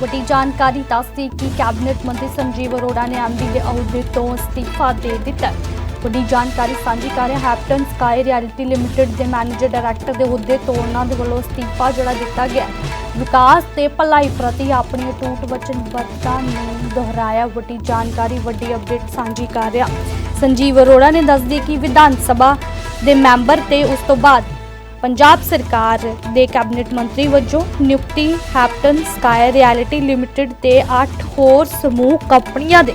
ਵੱਡੀ ਜਾਣਕਾਰੀ ਦੱਸਦੀ ਕਿ ਕੈਬਨਿਟ ਮੰਤਰੀ ਸੰਜੀਵ ਅਰੋੜਾ ਨੇ ਐਮਡੀ ਦੇ ਅਹੁਦੇ ਤੋਂ ਅਸਤੀਫਾ ਦੇ ਦਿੱਤਾ। ਵੱਡੀ ਜਾਣਕਾਰੀ ਸਾਂਝੀ ਕਰ ਰਿਹਾ ਹੈਪਟਨ ਸਕਾਈ ਰਿਐਲਿਟੀ ਲਿਮਟਿਡ ਦੇ ਮੈਨੇਜਰ ਡਾਇਰੈਕਟਰ ਦੇ ਅਹੁਦੇ ਤੋਂ ਉਹਨਾਂ ਦੇ ਵੱਲੋਂ ਅਸਤੀਫਾ ਜਿਹੜਾ ਦਿੱਤਾ ਗਿਆ। ਵਿਕਾਸ ਤੇ ਭਲਾਈ ਪ੍ਰਤੀ ਆਪਣੀ ਟੂਟ ਵਚਨਬੱਧਤਾ ਨੂੰ ਦੁਹਰਾਇਆ ਵੱਡੀ ਜਾਣਕਾਰੀ, ਵੱਡੀ ਅਪਡੇਟ ਸਾਂਝੀ ਕਰ ਰਿਹਾ। ਸੰਜੀਵ ਅਰੋੜਾ ਨੇ ਦੱਸਦੀ ਕਿ ਵਿਧਾਨ ਸਭਾ ਦੇ ਮੈਂਬਰ ਤੇ ਉਸ ਤੋਂ ਬਾਅਦ ਪੰਜਾਬ ਸਰਕਾਰ ਦੇ ਕੈਬਨਿਟ ਮੰਤਰੀ ਵਜੋਂ ਨਿਯੁਕਤੀ ਹੈਪਟਨ ਸਕਾਈ ਰਿਐਲਿਟੀ ਲਿਮਟਿਡ ਤੇ 8 ਹੋਰ ਸਮੂਹ ਕੰਪਨੀਆਂ ਦੇ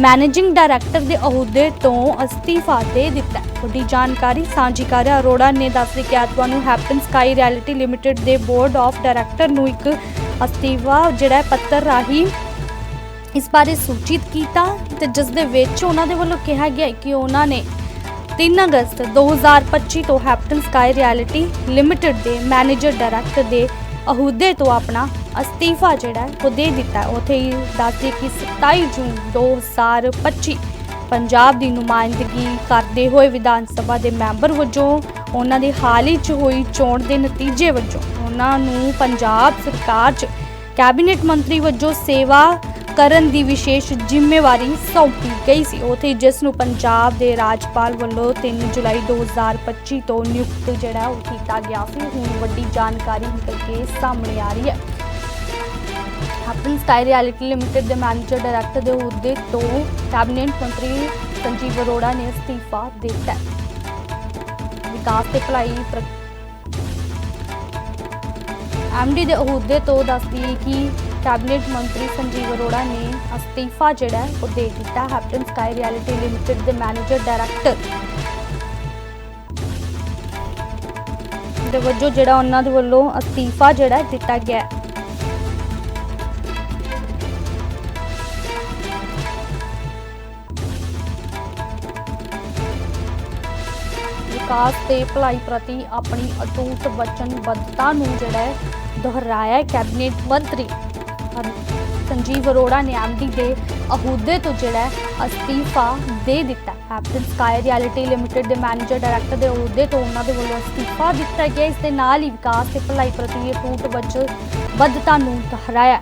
ਮੈਨੇਜਿੰਗ ਡਾਇਰੈਕਟਰ ਦੇ ਅਹੁਦੇ ਤੋਂ ਅਸਤੀਫਾ ਦੇ ਦਿੱਤਾ ਹੈ। ਵੱਡੀ ਜਾਣਕਾਰੀ ਸਾਂਝੀ ਕਰ ਰਿਹਾ ਅਰੋੜਾ ਨੇ ਦੱਸਿਆ ਕਿ ਐਤਵਾਰ ਨੂੰ ਹੈਪਟਨ ਸਕਾਈ ਰਿਐਲਿਟੀ ਲਿਮਟਿਡ ਦੇ ਬੋਰਡ ਆਫ ਡਾਇਰੈਕਟਰ ਨੂੰ ਇੱਕ ਅਸਤੀਫਾ ਜਿਹੜਾ ਪੱਤਰ ਰਾਹੀਂ ਇਸ ਬਾਰੇ ਸੂਚਿਤ ਕੀਤਾ ਤੇ ਜਿਸ ਦੇ ਵਿੱਚ ਉਹਨਾਂ ਦੇ ਵੱਲੋਂ ਕਿਹਾ ਗਿਆ ਕਿ ਉਹਨਾਂ ਨੇ 3 ਅਗਸਤ 2025 ਤੋਂ ਹੈਪਟਨ ਸਕਾਈ ਰਿਐਲਿਟੀ ਲਿਮਟਿਡ ਦੇ ਮੈਨੇਜਰ ਡਾਇਰੈਕਟਰ ਦੇ ਅਹੁਦੇ ਤੋਂ ਆਪਣਾ ਅਸਤੀਫਾ ਜਿਹੜਾ ਉਹ ਦੇ ਦਿੱਤਾ ਹੈ। ਉੱਥੇ ਹੀ ਦੱਸਦੇ ਕਿ 27 ਜੂਨ 2025 ਪੰਜਾਬ ਦੀ ਨੁਮਾਇੰਦਗੀ ਕਰਦੇ ਹੋਏ ਵਿਧਾਨ ਸਭਾ ਦੇ ਮੈਂਬਰ ਵਜੋਂ, ਉਹਨਾਂ ਦੀ ਹਾਲ ਹੀ 'ਚ ਹੋਈ ਚੋਣ ਦੇ ਨਤੀਜੇ ਵਜੋਂ, ਉਹਨਾਂ ਨੂੰ ਪੰਜਾਬ ਸਰਕਾਰ 'ਚ ਕੈਬਨਿਟ ਮੰਤਰੀ ਵਜੋਂ ਸੇਵਾ ਕਰਨ ਦੀ ਵਿਸ਼ੇਸ਼ ਜ਼ਿੰਮੇਵਾਰੀ ਸੌਂਪੀ ਗਈ ਸੀ। ਉਥੇ ਜਿਸ ਨੂੰ ਪੰਜਾਬ ਦੇ ਰਾਜਪਾਲ ਵੱਲੋਂ 3 ਜੁਲਾਈ 2025 ਤੋਂ ਨਿਯੁਕਤ ਜਿਹੜਾ ਉਹ ਕੀਤਾ ਗਿਆ ਸੀ, ਹੁਣ ਵੱਡੀ ਜਾਣਕਾਰੀ ਨਿਕਲ ਕੇ ਸਾਹਮਣੇ ਆ ਰਹੀ ਹੈ। ਹੈਪਨ ਸਕਾਈ ਰਿਐਲਿਟੀ ਲਿਮਟਿਡ ਦੇ ਮੈਨੇਜਰ ਡਾਇਰੈਕਟਰ ਦੇ ਅਹੁਦੇ ਤੋਂ ਕੈਬਨਿਟ ਮੰਤਰੀ ਸੰਜੀਵ ਅਰੋੜਾ ਨੇ ਅਸਤੀਫਾ ਦਿੱਤਾ। ਵਿਕਾਸ ਤੇ ਭਲਾਈ ਪ੍ਰ- ਐਮਡੀ ਦੇ ਅਹੁਦੇ ਤੋਂ ਦੱਸਦੀ ਹੈ ਕਿ ਕੈਬਨਿਟ ਮੰਤਰੀ ਸੰਜੀਵ ਅਰੋੜਾ ਨੇ ਅਸਤੀਫਾ ਜਿਹੜਾ ਉਹ ਦੇ ਦਿੱਤਾ ਹੈਪਟਨ ਸਕਾਈ ਰਿਐਲਿਟੀ ਲਿਮਟਿਡ ਦੇ ਮੈਨੇਜਰ ਡਾਇਰੈਕਟਰ। ਦੇ ਵਜੋਂ ਜਿਹੜਾ ਉਹਨਾਂ ਦੇ ਵੱਲੋਂ ਅਸਤੀਫਾ ਜਿਹੜਾ ਦਿੱਤਾ ਗਿਆ ਵਿਕਾਸ ਤੇ ਭਲਾਈ ਪ੍ਰਤੀ ਆਪਣੀ ਅਟੂਟ ਵਚਨਬੱਧਤਾ ਨੂੰ ਜਿਹੜਾ ਹੈ ਦੁਹਰਾਇਆ ਕੈਬਨਿਟ ਮੰਤਰੀ। ਸੰਜੀਵ ਅਰੋੜਾ ਨੇ ਐਮਡੀ ਦੇ ਅਹੁਦੇ ਤੋਂ ਜਿਹੜਾ ਅਸਤੀਫਾ ਦੇ ਦਿੱਤਾ। ਹੈਪਟਨ ਸਕਾਈ ਰਿਐਲਿਟੀ ਲਿਮਟਿਡ ਦੇ ਮੈਨੇਜਰ ਡਾਇਰੈਕਟਰ ਦੇ ਅਹੁਦੇ ਤੋਂ ਉਹਨਾਂ ਦੇ ਵੱਲੋਂ ਅਸਤੀਫਾ ਦਿੱਤਾ ਗਿਆ, ਇਸ ਦੇ ਨਾਲ ਹੀ ਵਿਕਾਸ ਤੇ ਭਲਾਈ ਪ੍ਰਤੀ ਅਟੂਟ ਵਚਨਬੱਧਤਾ ਨੂੰ ਦੁਹਰਾਇਆ।